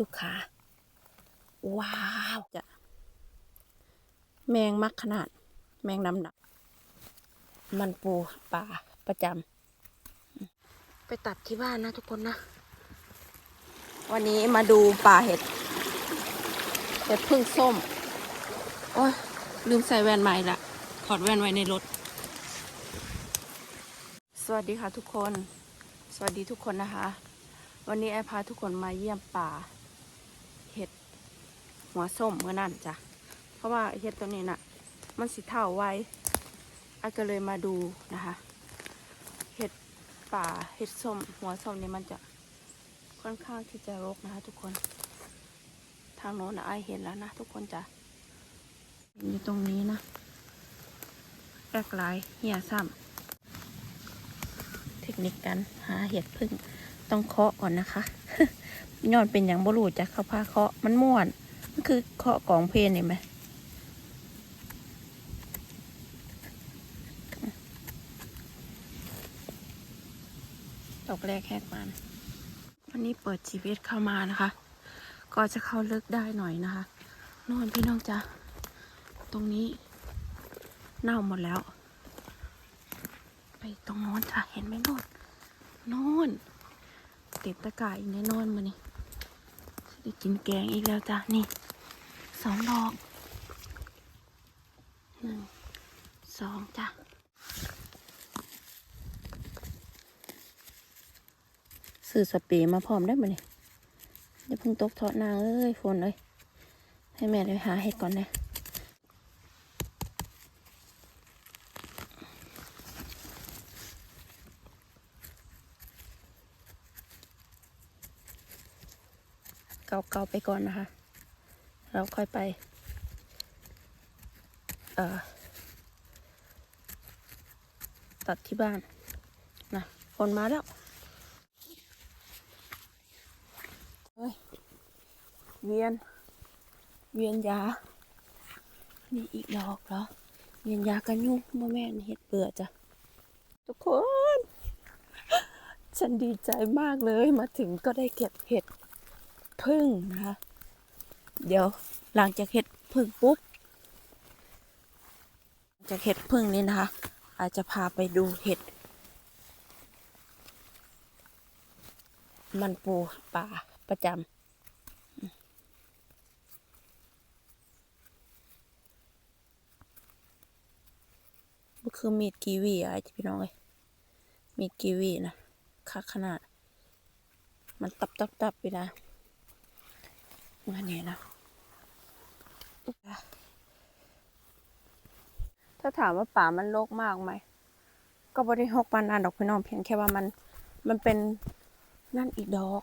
ดูขาว้าวจะแมงมักขนาด แมงน้ำหนัก มันปูป่าประจำไปตัดที่บ้านนะทุกคนนะ วันนี้มาดูป่าเห็ด เห็ดพึ่งส้ม โอ้ยลืมใส่แว่นใหม่ละถอดแว่นไว้ในรถ สวัสดีค่ะทุกคน สวัสดีทุกคนนะคะ วันนี้ไอพาทุกคนมาเยี่ยมป่า หัวส้มเมื่อนั่นจ้ะ เพราะว่าเห็ดตัวนี้น่ะ มันสิเท่าไว้ไอก็เลยมาดูนะคะเห็ดป่าเห็ดส้ม หัวส้มนี่มันจะค่อนข้างที่จะรกนะคะ ทุกคน ทางโน้นนะไอเห็นแล้วนะทุกคนจ้ะเห็นอยู่ตรงนี้นะแรกลายเหี่ยซ้ำเทคนิคการหาเห็ดพึ่งต้องเคาะก่อนนะคะยอนเป็นอย่างบรูจ้ะเขาพาเคาะมันม่วน มันคือเคาะกองเพลนเห็นไหมดอกแรกแหกมันวันนี้เปิดชีวิตเข้ามานะคะ ก็จะเข้าลึกได้หน่อยนะคะนอนพี่น้องจ้ะตรงนี้เน่าหมดแล้ว ไปตรงโน้นจ้ะเห็นไหมโน่นโน่นติดตะกายอีกแน่นอนมานี่จะได้กินแกงอีกแล้วจ้ะนี่ สองดอกหนึ่งสองจ้ะซื้อสเปรย์มาพร้อมได้ไหมเนี่ยอย่าเพิ่งตกเทาะนางเอ้ยฝนเลยให้แม่ไปหาเห็ดก่อนนะเกาๆไปก่อนนะคะ เราค่อยไป เอ่อ ตัดที่บ้าน นะฝนมาแล้วเฮ้ย เวียน เวียนยา นี่อีกดอกเหรอ เวียนยากันยุงโมแม่นเห็ดเบื่อจ้ะ ทุกคน ฉันดีใจมากเลยมาถึงก็ได้เก็บเห็ดพึ่งนะคะ เดี๋ยวหลังจากเห็ดพึ่งปุ๊บจากเห็ดพึ่งนี่นะคะ อาจจะพาไปดูเห็ด มันปูป่าประจำก็คือมีดกีวีอะพี่น้องเอ้ยมีดกีวีนะคักขนาด มันตับตับตับไปนะงานนี้นะ ถ้าถามว่าป่ามันโลกมากไหม ก็บริหกปานนานดอกพี่น้องเพียงแค่ว่ามันมันเป็นนั่นอีกดอก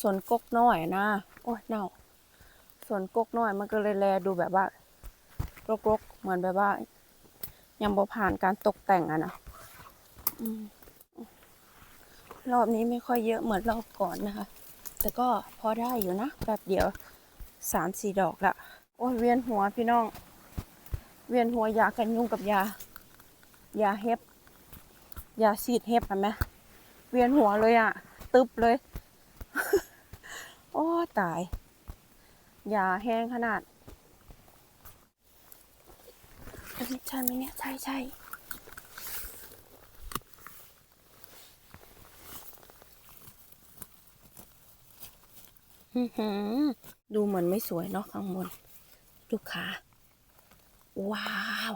สวนกกน้อยนะ โอ้ยเน่าสวนกกน้อยมันก็เลยแลดูแบบว่ารกๆเหมือนแบบว่า ยังบ่ผ่านการตกแต่งอะนะอรอบนี้ไม่ค่อยเยอะเหมือนรอบก่อนนะคะ แต่ก็พอได้อยู่นะแบบเดียวสามสี่ดอกละ โอ้ยเวียนหัวพี่น้อง เวียนหัวยากันยุงกับยา ยาเห็บ ยาฉีดเห็บเห็นไหมเวียนหัวเลยอะตึบเลย โอ้ตาย ยาแห้งขนาดเอ้ใช่ไหมเนี่ย ใช่ใช่ดูเหมือนไม่สวยเนาะข้างบน ดูขาว้าว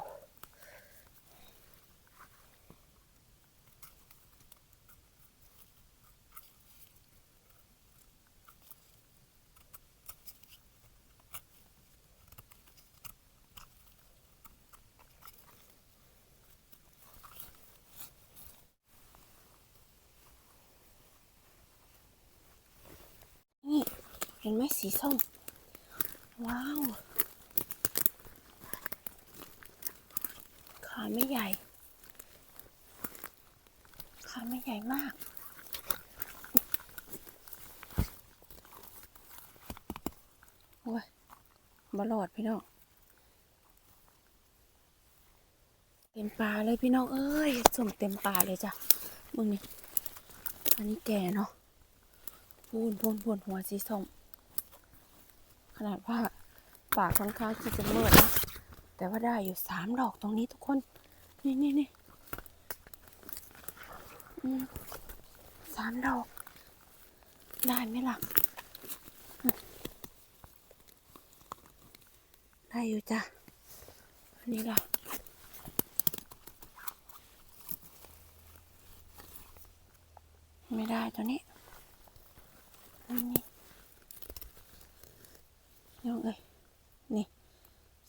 นี่เห็นไหมสีส้ม ว้าว ขาไม่ใหญ่ ขาไม่ใหญ่มากโอ้ยบลอดพี่น้องเต็มปลาเลยพี่น้องเอ้ยสมเต็มปลาเลยจ้ะมึงนี่อันนี้แก่เนาะพูนพูนพูนหัวสีส้มนาดว่าป่าค่อนข้างที่จะเมืดนะ แต่ว่าได้อยู่สามดอกตรงนี้ทุกคน นี่นี่นี่สามดอก ได้ไหมล่ะ ได้อยู่จ้ะ อันนี้ล่ะไม่ได้ตัวนี้อันนี้น้องเอ้ย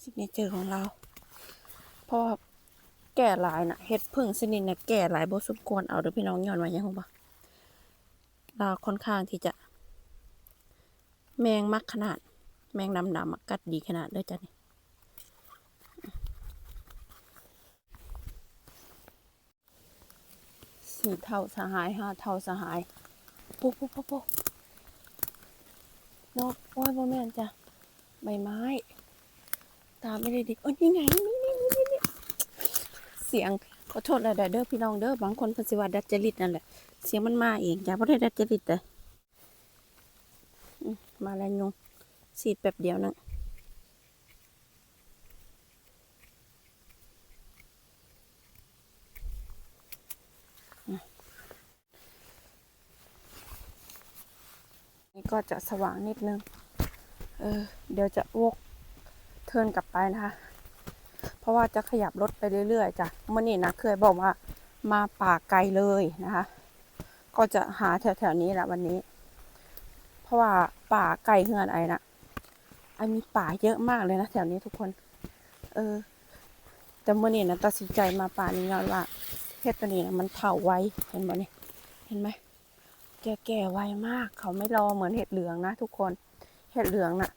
สิกเนเจอร์ของเรา เพราะว่าแก่หลายนะเฮ็ดพึ่งสนิทนะแก่หลายบ่สมควรเอาเด้อพี่น้องย้อนว่าหยังบ่เราค่อนข้างที่จะ แมงมักขนาด แมงดำดำกัดดีขนาดเลยจ้ะนี่สี่เท่าสหายห้าเท่าสหายปุ๊บปุ๊บปุ๊บปุ๊บนกโอ้ยบ่แม่นจ้ะใบไม้ ตาไม่ได้ดีโอ้ยนี่ไงนี่นี่นี่นี่เสียงขอโทษหลายๆเด้อพี่น้องเด้อบางคนเพิ่นสิว่าดัดจริตนั่นแหละเสียงมันมาเองจ้ะบ่ได้ดัดจริตแต่มาแล้วยุงสีดแป๊บเดียวนึงนี่ก็จะสว่างนิดนึง เออ เดี๋ยวจะวก เทิร์นกลับไปนะคะ เพราะว่าจะขยับรถไปเรื่อยๆจ้ะเมื่อนี้นะเคยบอกว่ามาป่าไกลเลยนะคะ ก็จะหาแถวๆนี้แหละวันนี้ เพราะว่าป่าไกลเฮือนไอ้นะไอ้มีป่าเยอะมากเลยนะแถวนี้ทุกคน เออ แต่เมื่อนี้นะตัดสินใจมาป่านี้ย้อนว่าเห็ดตัวนี้นะมันเผาไว้เห็นบ่เนี่ยเห็นไหมแก่แก่ๆไวมาก เขาไม่รอเหมือนเห็ดเหลืองนะทุกคน เห็ดเหลืองน่ะ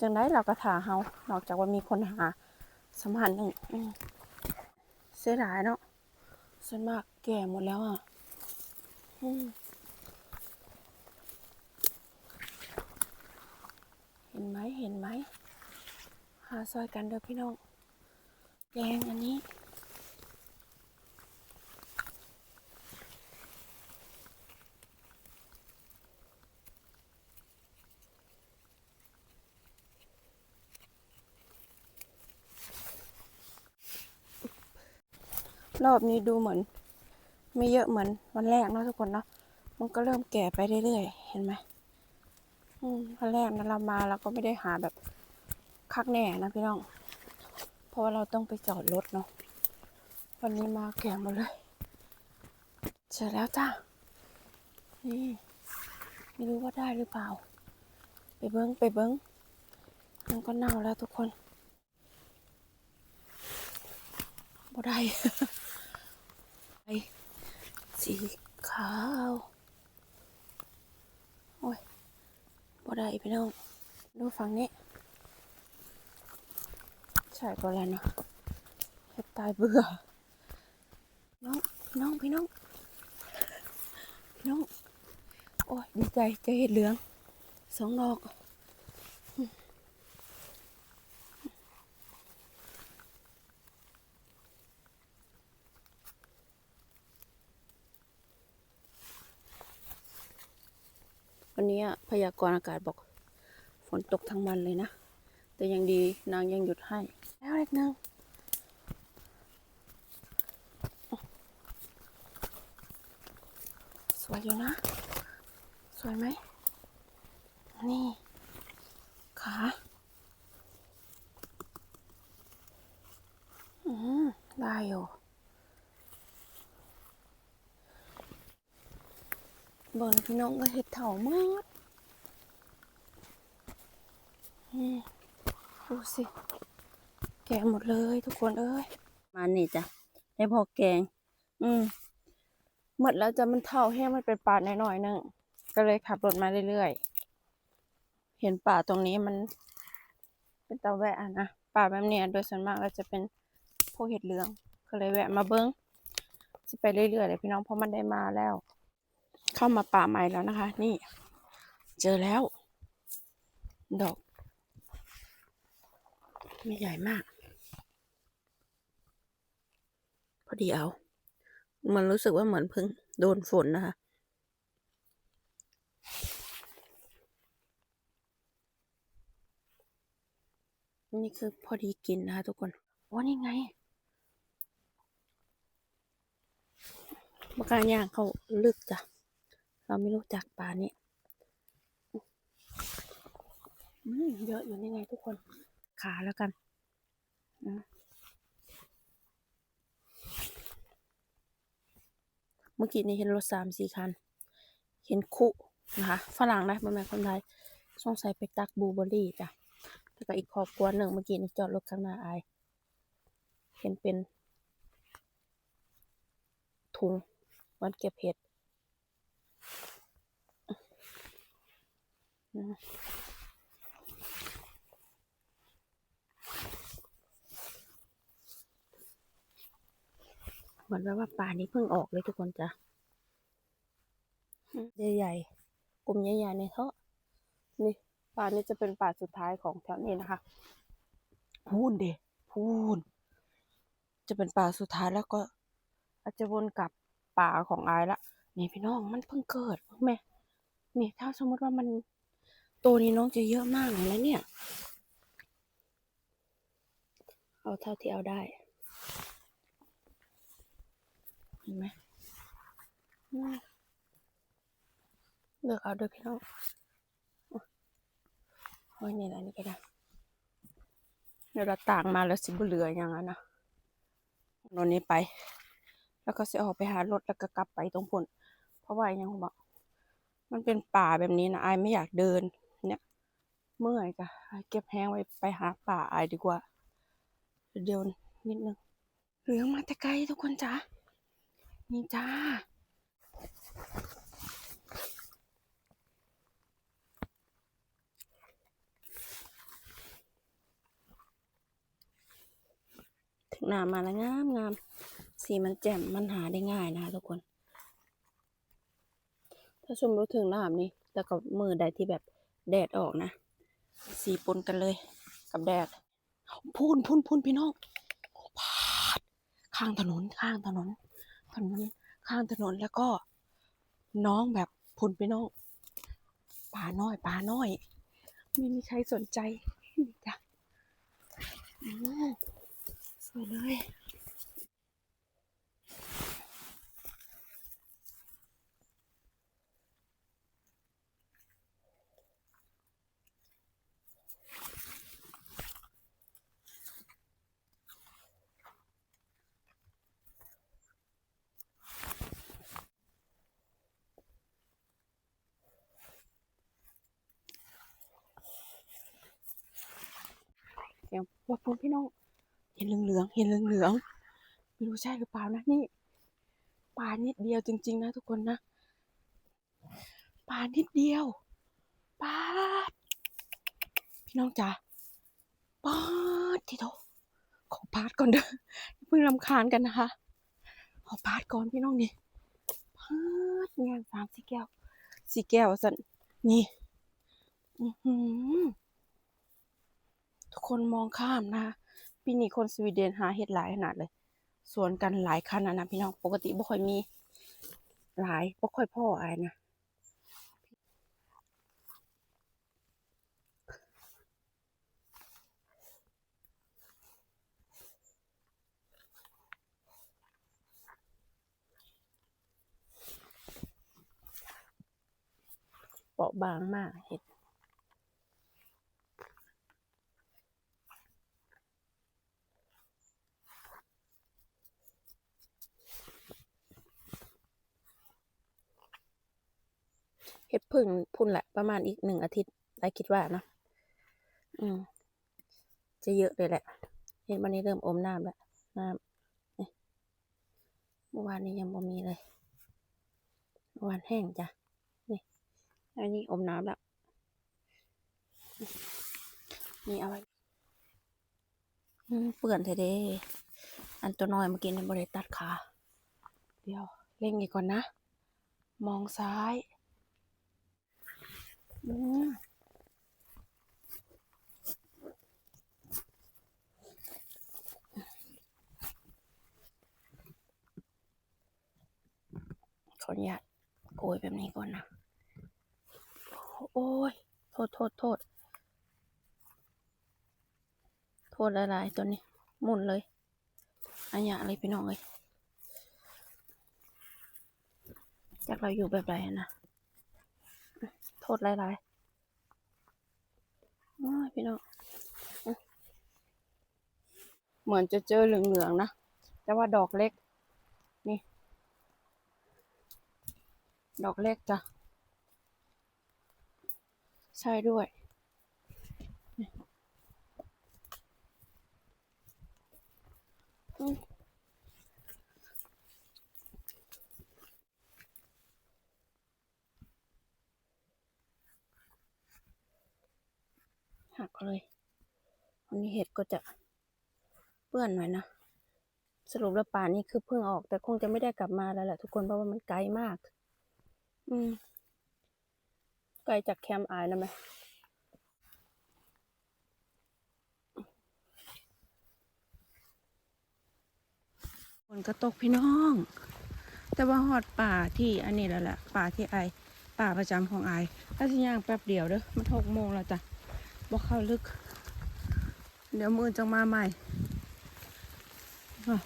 จังได้เราก็ถาเฮานอกจากว่ามีคนหาสมหันหนึ่งเสียดายเนาะส่วนมากแก่หมดแล้วอะเห็นไหมเห็นไหมหาซอยกันเด้อพี่น้องแกงอันนี้ รอบนี้ดูเหมือน ไม่เยอะเหมือนวันแรกเนาะทุกคนเนาะมันก็เริ่มแก่ไปเรื่อยๆเห็นไหมอืมวันแรกนะเรามาเราก็ไม่ได้หาแบบคักแน่นะพี่น้อง เพราะว่าเราต้องไปจอดรถเนาะวันนี้มาแก่หมดเลยเสร็จแล้วจ้านี่ไม่รู้ว่าได้หรือเปล่า ไปเบิ้งไปเบิ้งมันก็เน่าแล้วทุกคนบ่ได้ สีขาว โอ้ยบ่ได้พี่น้อง ดูฝั่งนี้ ใช่ก็แล้วเนาะเห็ดตายเบื่อ น้อง พี่น้อง พี่น้อง พี่น้อง โอ้ย ดีใจเจะเห็ดเหลืองสองดอก นี้พยากรณ์อากาศบอก ฝนตกทั้งวันเลยนะ แต่ยังดีนางยังหยุดให้ แล้วเล็กนึงสวยอยู่นะ สวยไหม นี่ ขาอืมได้อยู่ เบิ่งพี่น้องก็เห็ดเถามากอืมดูสิ แกะหมดเลยทุกคนเอ้ย มานี่จ้ะได้พอแกง อืมหมดแล้วจะมันเท่าแห้งมันเป็นป่าหน่อยๆหนึงก็เลยขับรถมาเรื่อยๆ เห็นป่าตรงนี้มัน เป็นตาแวะนะ ป่าแบบเนี้ยโดยส่วนมากเราจะเป็นพวกเห็ดเหลือง ก็เลยแวะมาเบิ้งจะไปเรื่อยๆเลยพี่น้องเพราะมันได้มาแล้ว เข้ามาป่าใหม่แล้วนะคะ นี่ เจอแล้ว ดอก ไม่ใหญ่มาก พอดีเอา มันรู้สึกว่าเหมือนเพิ่งโดนฝนนะคะนี่คือพอดีกินนะคะทุกคนว่านี่ไงบการย่างเขาลึกจ้ะ เราไม่รู้จักปลานี้อืมเยอะอยู่นี่ไงทุกคน ขาแล้วกันเมื่อกี้นี้เห็นรถสามสี่คัน เห็นคุนะคะฝรั่งนะมันแม่คนไทยสงสัยไปตักบลูเบอร์รี่จ้ะแล้วก็อีกครอบครัวหนึ่งเมื่อกี้นี้จอดรถข้างหน้าไอาเห็นเป็นถุงวันเก็บเห็ดนะ เหมือนแบบว่าป่านี้เพิ่งออกเลยทุกคนจ้ะใหญ่ๆกลุ่มใหญ่ๆในเท่านี่ป่านี้จะเป็นป่าสุดท้ายของแถวนี้นะคะ พูนเดพูน จะเป็นป่าสุดท้ายแล้วก็อาจจะวนกลับป่าของอายละนี่พี่น้องมันเพิ่งเกิดแม่นี่ถ้าสมมติว่ามัน ตัวนี้น้องจะเยอะมากเลยนะเนี่ย เอาเท่าที่เอาได้ เห็นไหมเลือกเอาด้วยพี่น้องโอ้ยนี่แหละนี่ก็ได้เดี๋ยวเราต่างมาแล้วสิบุเหลืออย่างนั้นนะโนนนี้ไป แล้วก็จะออกไปหารถแล้วก็กลับไปตรงพุ่น เพราะว่าอย่างผมบอกมันเป็นป่าแบบนี้นะไอไม่อยากเดิน เมื่อยกะเก็บแห้งไว้ไปหาป่าอายดีกว่า เดี๋ยวนิดนึงเหลืองมาแต่ไกลทุกคนจ้านี่จ้าถึงหน้ามาแล้วงามงามสีมันแจ่มมันหาได้ง่ายนะคะทุกคน ถ้าชมรู้ถึงหน้ำนี่แล้วก็มือใดที่แบบแดดออกนะ สีปนกันเลย กับแดดพูนพูนพูนพี่น้องพาดข้างถนนข้างถนนถนนข้างถนนแล้วก็ น้องแบบพุนพี่น้องปลาน้อยปลาน้อยไม่มีใครสนใจนี่จ้ะอืมสวยเลย สียวว่าพูนพี่น้อง เห็นเหลืองๆเห็นเหลืองๆไม่รู้ใช่หรือเปล่านะนี่ปลานิดเดียวจริง ๆ นะทุกคนนะปลานิดเดียวปลาพี่น้องจ๋าปาดทีโตขอพาดก่อนเด้อเพิ่งรำคาญกันนะคะ ขอพาดก่อนพี่น้องนี่พาดงานสามสี่แก้วสี่แก้วสันนี่ อือหือ คนมองข้ามนะคะปีนี้คนสวีเดนหาเห็ดหลายขนาดเลย สวนกันหลายคันนะนะพี่น้องปกติบ่ค่อยมี หลายบ่ค่อยพ่ออายนะเปราะบางมากเห็ด พึ่งพุ่นแหละประมาณอีกหนึ่งอาทิตย์ได้คิดว่านะอืม จะเยอะเลยแหละเห็นวันนี้เริ่มอมน้ำแล้วน้ำนี่เมื่อวานนี้ยังบ่มีเลยเมื่อวานแห้งจ้ะนี่อันนี้อมน้ำแล้วนี่เอาไว้เปื่อนเถอะเด้อันตัวน้อยเมื่อกี้ในบริตัดขาเดี๋ยวเร่งอีกก่อนนะ มองซ้าย ขออนุญาตโกยแบบนี้ก่อนนะ โอ้ย โทษ โทษ โทษ โทษหลายๆตัวนี้หมุนเลยอันยะอะไรพี่น้องเลยจากเราอยู่แบบไรนะ ษหลายๆอ้พี่น้องเหมือนจะเจอเหลืองๆนะ แต่ว่าดอกเล็ก นี่ ดอกเล็กจ้ะ ใช่ด้วยอืมหั กเลยวันนี้เห็ดก็จะเปื้อนหน่อยนะสรุปแล้วป่านี้คือเพิ่งออกแต่คงจะไม่ได้กลับมาแล้วแหละทุกคนเพราะว่ามันไกลมาก อืม ไกลจากแคมป์อายนะไหมฝนก็ตกพี่น้อง แต่ว่าหอดป่าที่อันนี้แล้วแหละป่าที่ไอป่าประจำของไอถ้าสิย่างแป๊บเดียวเด้อมันหกโมงแล้วจ้ะ บอกเข้าลึก เดี๋ยวมือจะมาใหม่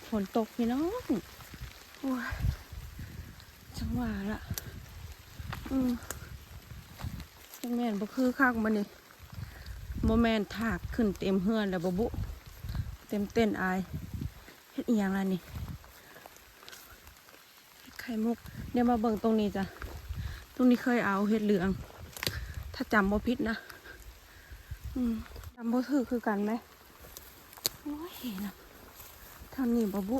ฝนตกพี่น้องโอ้ยจังหวะละอืมแม่นบ่คือคักมันนี่โมแมนถากขึ้นเต็มเฮือนแล้วบบุ เต็มเต้นอายเฮ็ดอีหยังล่ะนี่ไข่มุกเดี๋ยวมาเบิ่งตรงนี้จ้ะ ตรงนี้เคยเอาเห็ดเหลือง ถ้าจำบ่ผิดนะ อืมจำบ่ถือคือกันไหมโอ้ยนะทางนี้บ่บุ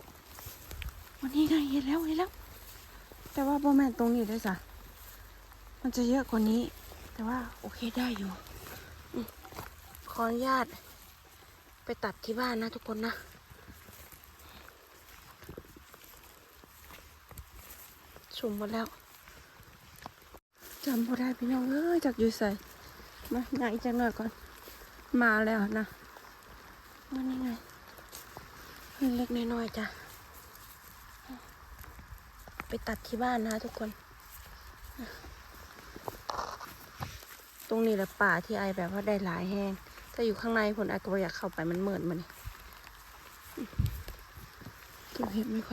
วันนี้ไงเห็นแล้วเห็นแล้ว แต่ว่าบ่แม่นตรงนี้ได้อจ้ะมันจะเยอะกว่านี้ แต่ว่าโอเคได้อยู่อขออนุญาต ไปตัดที่บ้านนะทุกคนนะชุ่มหมดแล้วจำพอได้พี่น้องเอ้ยจากอยู่ใส่มาหนังอีกจังหน่อยก่อน มาแล้วนะมานี่ไงเล็กๆน้อยๆจ้ะ ไปตัดที่บ้านนะทุกคน ตรงนี้แหละป่าที่ไอแบบว่าได้หลายแห้งถ้าอยู่ข้างในผลไอก็บ่อยากเข้าไปมันเหมือนมันนี่เก็บเห็ดไม่ค่อย